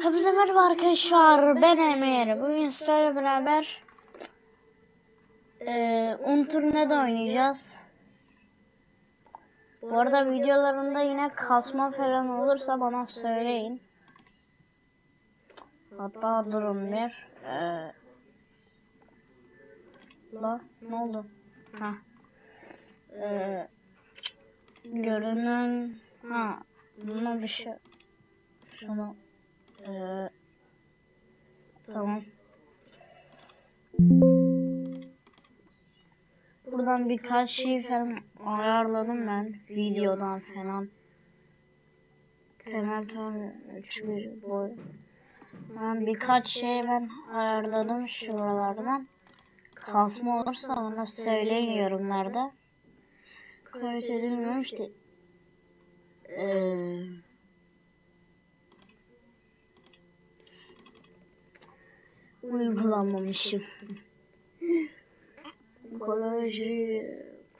Hepinize merhaba arkadaşlar. Ben Emir. Bugün sizlerle beraber eee un turnede oynayacağız. Bu arada videolarımda yine kasma falan olursa bana söyleyin. Hatta durun bir. Eee la ne oldu? Ha. Eee görünen ha buna bir şey şunu ee, tamam. Buradan birkaç şey falan ayarladım ben videodan falan. Temel tam 3 boy. Ben birkaç şey ben ayarladım şuralardan. Kasma olursa bana söyleyin yorumlarda. Kayıt edilmiyor işte. Eee uygulamamışım. Kolaji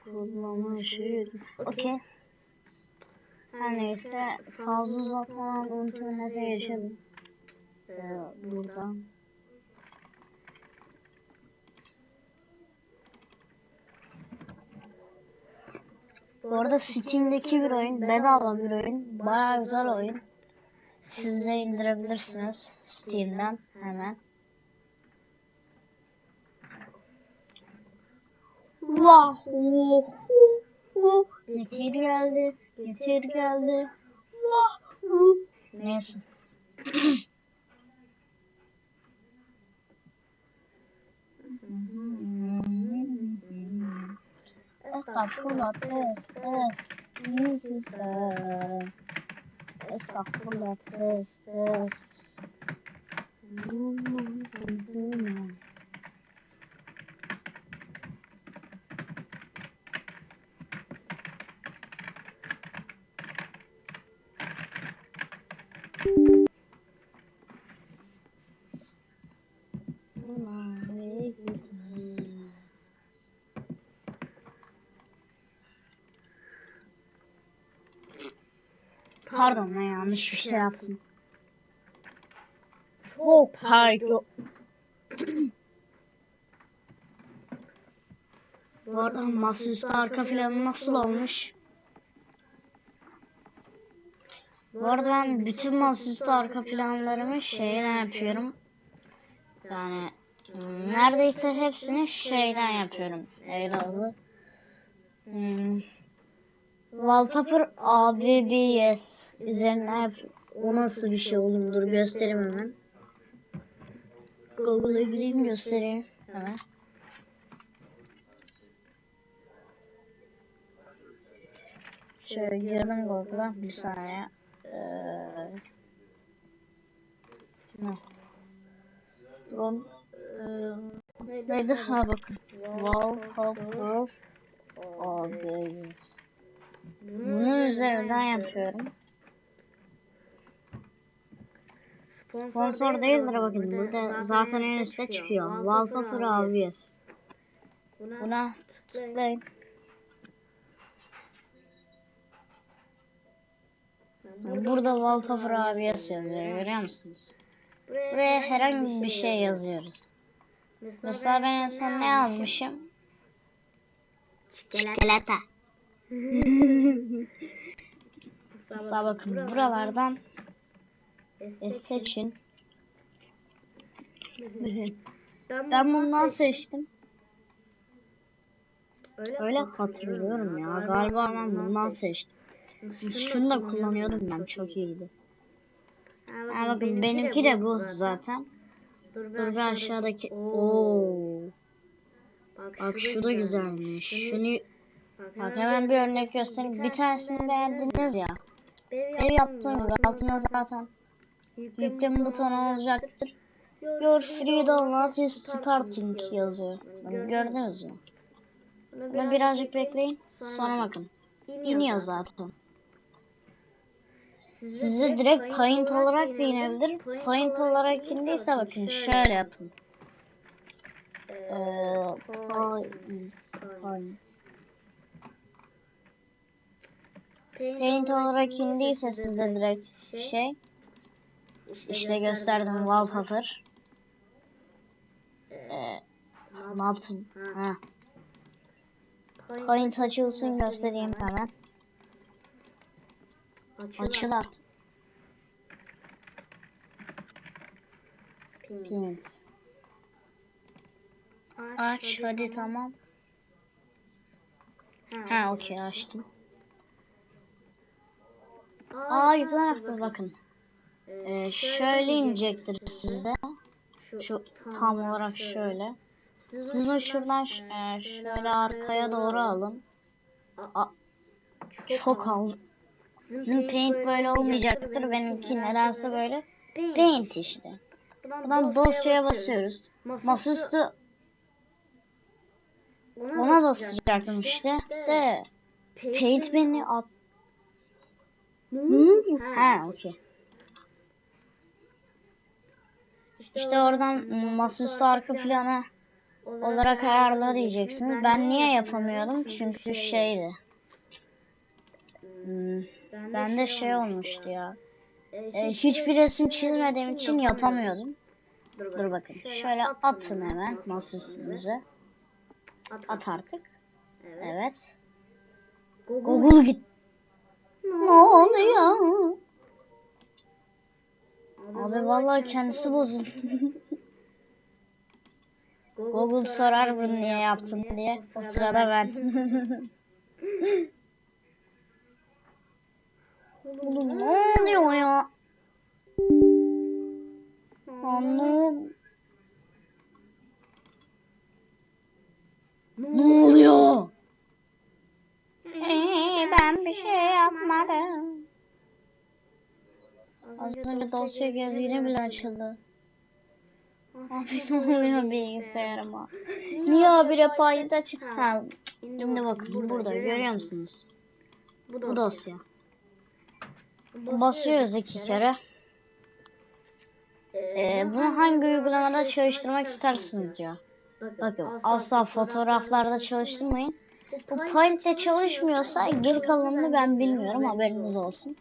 kullanmışım. Okey. Her neyse fazla uzatmadan internete geçelim. Ee, buradan. Bu arada Steam'deki bir oyun, bedava bir oyun, bayağı güzel oyun. Siz de indirebilirsiniz Steam'den hemen. Vah, oh, oh, oh. Getir geldi, getir geldi. Vah, oh. Neyse. Estağfurullah, test, test. Ne güzel. Estağfurullah, test, test. Pardon ben yanlış bir şey yaptım. Çok pardon. Bu arada masaüstü arka planı nasıl olmuş? Bu arada ben bütün masaüstü arka planlarımı şeyle yapıyorum. Yani neredeyse hepsini şeyden yapıyorum. Neyle adı? Hmm. Wallpaper ABBS üzerine. O nasıl bir şey oğlum dur göstereyim hemen. Google'a gireyim göstereyim hemen. Şöyle girdim Google'a bir saniye. Ee, ne? Drone ee, neydi? Ha bakın. Wallpaper ABBS Bunun üzerinden yapıyorum. Sponsor değildir bakın. Burada zaten en üstte çıkıyor. Wallpaper ABS. Buna tıklayın. Burada Wallpaper ABS yazıyor. Görüyor musunuz? Buraya herhangi bir şey yazıyoruz. Mesela ben en son ne yazmışım? Çikolata. Mesela bakın buralardan e, seçin. Ben bundan seçtim. Öyle hatırlıyorum ya. Galiba ben bundan seçtim. Şunu da kullanıyordum ben. Çok iyiydi. Ha bakın benimki de bu zaten. Dur bir aşağıdaki. Oo. Bak şu da güzelmiş. Şunu Bak hemen bir örnek göstereyim. Bir tanesini beğendiniz ya. Ev yaptığım gibi altına zaten yükleme butonu olacaktır. Your free download is starting yazıyor. Gördünüz mü? Bunu birazcık bekleyin. Sonra bakın. İniyor zaten. Size direkt paint olarak da inebilir. Paint olarak indiyse bakın şöyle yapın. Ee, paint, paint. Paint olarak indiyse size direkt şey İşte gösterdim wallpaper. Ee, ne yaptım? Ha. Paint açılsın göstereyim hemen. Açıl artık. Paint. Aç hadi tamam. Ha okey açtım. Aa yukarı bakın. Ee, şöyle inecektir size. Şu tam olarak şöyle. Siz bunu şuradan ş- e, şöyle arkaya doğru alın. A- çok al. Sizin paint böyle olmayacaktır. Benimki nedense böyle. Paint işte. Buradan dosyaya basıyoruz. Masaüstü ona basacaktım işte. De paint beni at. Hı? Ha okey. İşte oradan masaüstü arka planı olarak ayarla diyeceksiniz. Ben niye yapamıyordum? Çünkü şeydi. Hmm, bende şey olmuştu ya. E, hiçbir resim çizmediğim için yapamıyordum. Dur bakın. Şöyle atın hemen masaüstünüze. At artık. Evet. Google git. Ne oluyor? Abi vallahi kendisi bozuldu. Google sorar bunu niye yaptın diye. O sırada ben. Oğlum ne oluyor ya? Anladım. Ne oluyor? Ee, ben bir şey Az önce dosya gezgini bile açıldı. Abi ne oluyor bilgisayarıma? Niye habire payda çık? Ha, şimdi bakın burada görüyor musunuz? Bu dosya. Basıyoruz iki kere. Ee, bunu hangi uygulamada çalıştırmak istersiniz diyor. Bakın asla fotoğraflarda çalıştırmayın. Bu Paint'te çalışmıyorsa geri kalanını ben bilmiyorum haberiniz olsun.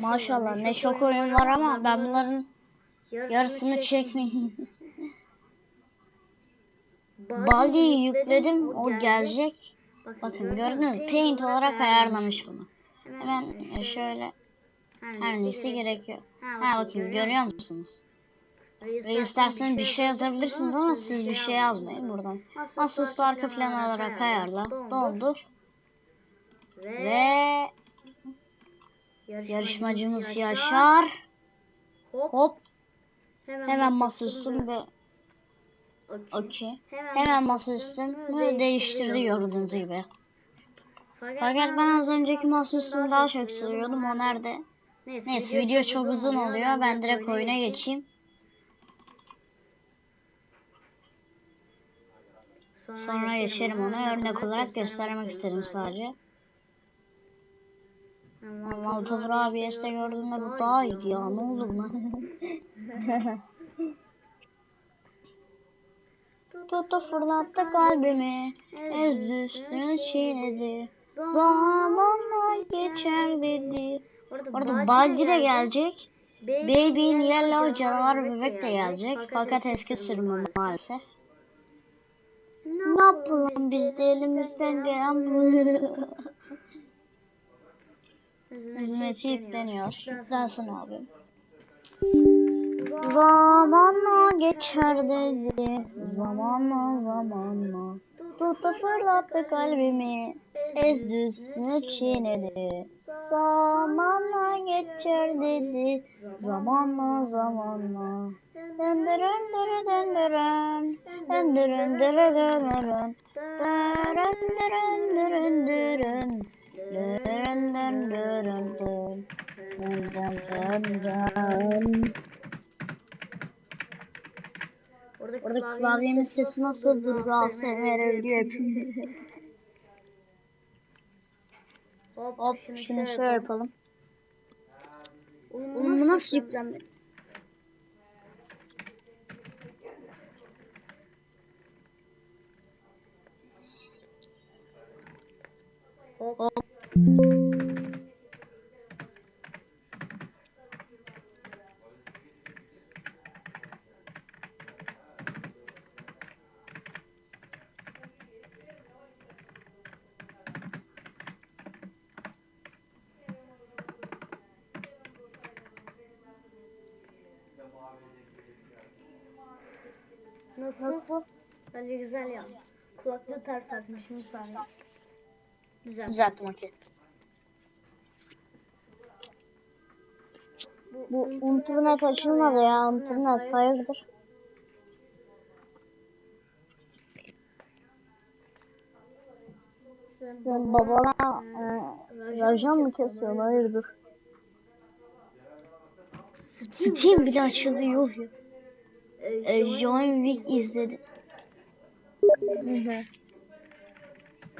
Maşallah ne çok oyun var ama ben bunların yarısını çekmeyeyim. Baldi'yi yükledim o gelecek. Bakın gördünüz mü? Paint olarak ayarlamış bunu. Hemen e, şöyle her neyse gerekiyor. Ha bakın görüyor musunuz? Ve isterseniz bir şey yazabilirsiniz ama siz bir şey yazmayın buradan. Masaüstü arka plan olarak ayarla. Doldur. Ve yarışmacımız Yaşar. Hop. Hemen masaüstüm ve okey. Hemen masaüstümü değiştirdi gördüğünüz gibi. Fakat ben az önceki masaüstümü daha çok seviyordum. O nerede? Neyse video çok uzun oluyor. Ben direkt oyuna geçeyim. Sonra geçerim onu. Örnek olarak göstermek istedim sadece. Wallpaper ABS'te gördüğümde bu daha iyiydi ya. Ne oldu buna? Tuttu fırlattı kalbimi. Ezdi üstünü çiğnedi. Zamanla geçer dedi. Orada Baldi de gelecek. Baby in Yellow canavar bebek de gelecek. Fakat eski sürümü maalesef. Ne yapalım biz de elimizden gelen bu. Hizmeti yükleniyor. Yüklensin abi. Zamanla geçer dedi. Zamanla zamanla. Tuttu fırlattı kalbimi. Üstünü çiğnedi. Zamanla geçer dedi. Zamanla zamanla. Döndürün dürü döndürün. Döndürün dürü döndürün. Dürün dürün dürün dün. Orada klavyemin sesi nasıl durdu ASMR ödüyor hep. Hop şimdi şöyle yapalım. Oğlum bu nasıl yüklenme? Hop. Nasıl? Nasıl? Güzel ya. Kulaklığı ters atmışım sana. Düzelttim. Düzelttim okey. Bu internet açılmadı ya. İnternet hayırdır? Sen babana e, rajon mu kesiyorsun? Hayırdır? Steam bile açıldı yok ya. E, John Wick. Hı hı.